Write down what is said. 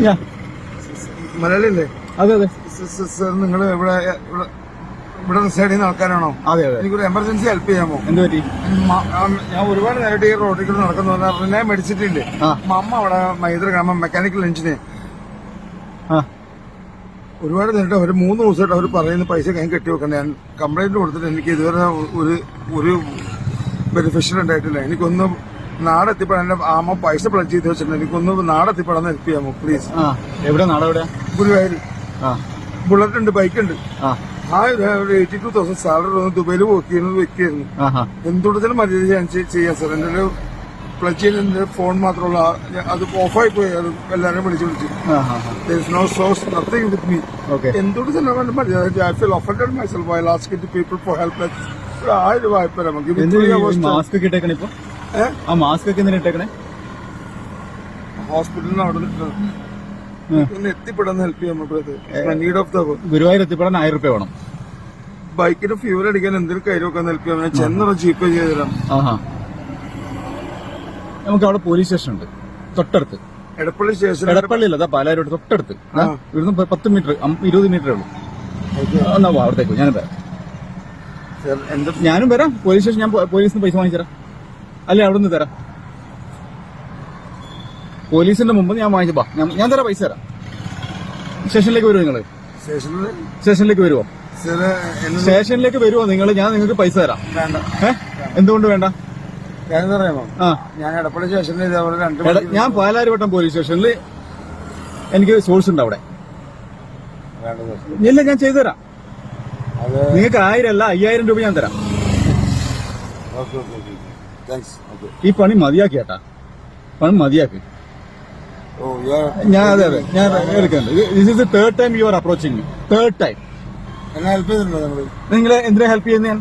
Yeah. Malayali അല്ലേ അതെ. അതെ സർ നിങ്ങൾ ഇവിടെ ഇവിടെ- റിസൈഡ് ചെയ്യുന്ന ആൾക്കാരാണോ? അതെ അതെ. എനിക്കൊരു എമർജൻസി ഹെൽപ്പ് ചെയ്യാമോ? എന്ത് പറ്റി? ഞാൻ ഒരുപാട് നേരിട്ട് ഈ റോഡിൽ കൂടെ നടക്കുന്നു. റിനെ മേടിച്ചിട്ടില്ലേ? അമ്മ അവിടെ മൈത്ര ഗ്രാമം മെക്കാനിക്കൽ എഞ്ചിനീയർ ഒരുപാട് നേരിട്ട് ഒരു മൂന്ന് ദിവസമായിട്ട് അവർ പറയുന്ന പൈസ കൈ കെട്ടി വെക്കണ്ട. ഞാൻ കംപ്ലൈന്റ് കൊടുത്തിട്ട് എനിക്ക് ഇതുവരെ ഒരു ഒരു ബെനിഫിഷ്യൽ ഉണ്ടായിട്ടില്ല. എനിക്കൊന്ന് നാളെ എത്തിപ്പെടാൻ എന്റെ അമ്മ പൈസ പ്ലഡ് ചെയ്ത് വെച്ചിട്ടുണ്ട്. എനിക്കൊന്ന് നാളെ എത്തിപ്പെടാൻ ഹെൽപ്പ് ചെയ്യാമോ പ്ലീസ് എവിടെ? നാടെ എവിടെ ഗുരുവായൂർ ബുള്ളറ്റ് ഉണ്ട് ബൈക്ക് ഉണ്ട്. ആ. എയ്റ്റി ടു തൗസൻഡ് സാലറി വന്ന് ദുബൈയിൽ വർക്ക് ചെയ്യുന്ന വ്യക്തിയായിരുന്നു ആ ആ എന്തുകൊണ്ടും മര്യാദ ഞാൻ ചെയ്യാം സാർ? എന്റെ ഒരു പ്ലഗ് ചെയ്യുന്ന ഫോൺ മാത്രമുള്ള അത് ഓഫായി പോയി. അത് എല്ലാവരും വിളിച്ചു വിളിച്ചു. No source nothing with me. എന്തുകൊണ്ട് ചെല്ലാൻ മര്യാദ? I feel offended myself I last people for help ഒരു ആയിരം വായ്പ നമുക്ക്. ആ മാസ്ക് ഒക്കെ എന്തിനാ ഇട്ടേക്കണേ? ഹോസ്പിറ്റലിൽ അവിടെ ഒന്ന് എത്തിപ്പെടാൻ ഹെൽപ്പ് ചെയ്യാൻ പറ്റുന്നത് നീഡ് ഓഫ് ദ ഗുരുവായൂർ എത്തിപ്പെടാൻ ആയിരം റുപ്യ വേണം. ബൈക്കിന് ഫ്യൂൽ അടിക്കാൻ എന്തെങ്കിലും കയ്യിൽ വെക്കാൻ ഹെൽപ്പ് ചെയ്യാം. ഞാൻ ചെന്നറ ജീപ്പ് ചെയ്ത് തരാം നമുക്ക് അവിടെ പോലീസ് സ്റ്റേഷൻ ഉണ്ട്. തൊട്ടടുത്ത്. എടപ്പള്ളി സ്റ്റേഷൻ എടപ്പള്ളിയില്ല അതാ പാലാരോട് തൊട്ടടുത്ത്. ഇവിടുന്ന് പത്ത് മീറ്റർ ഇരുപത് മീറ്ററേ ഉള്ളൂ. എന്നാ അവിടത്തേക്ക് ഞാനും വരാം. ഞാനും വരാം. പോലീസ് സ്റ്റേഷൻ ഞാൻ പോലീസിന് പൈസ വാങ്ങിച്ചു അല്ലെ അവിടെ നിന്ന് തരാം. പോലീസിന്റെ മുമ്പ് ഞാൻ വാങ്ങിച്ചപ്പാ ഞാൻ ഞാൻ തരാം പൈസ തരാം. സ്റ്റേഷനിലേക്ക് വരുമോ നിങ്ങൾ? സ്റ്റേഷനിലേക്ക് വരുമോ സ്റ്റേഷനിലേക്ക് വരുമോ നിങ്ങൾ ഞാൻ നിങ്ങൾക്ക് പൈസ തരാം. എന്തുകൊണ്ട് വേണ്ട? ഞാൻ എടപ്പള്ളി സ്റ്റേഷനിൽ ഞാൻ പാലാരിവട്ടം പോലീസ് സ്റ്റേഷനിൽ എനിക്ക് സോഴ്സ് ഉണ്ട് അവിടെ. ഇല്ല ഞാൻ ചെയ്തു തരാം. നിങ്ങൾക്ക് ആയിരം അല്ല അയ്യായിരം രൂപ ഞാൻ തരാം. Okay okay okay. Thanks okay ഈ പണി മതിയാക്കി ഏട്ടാ. പണി മതിയാക്കി. ഓ യാ ഞാൻ അതെ അതെ. ഞാൻ എടുക്കുന്നുണ്ട് this is third time you are approaching third time എന്നെ ഹെൽപ്പ് ചെയ്തിട്ടുണ്ടോ നിങ്ങൾ നിങ്ങളെ എന്തിനാ ഹെൽപ്പ് ചെയ്യുന്ന ഞാൻ?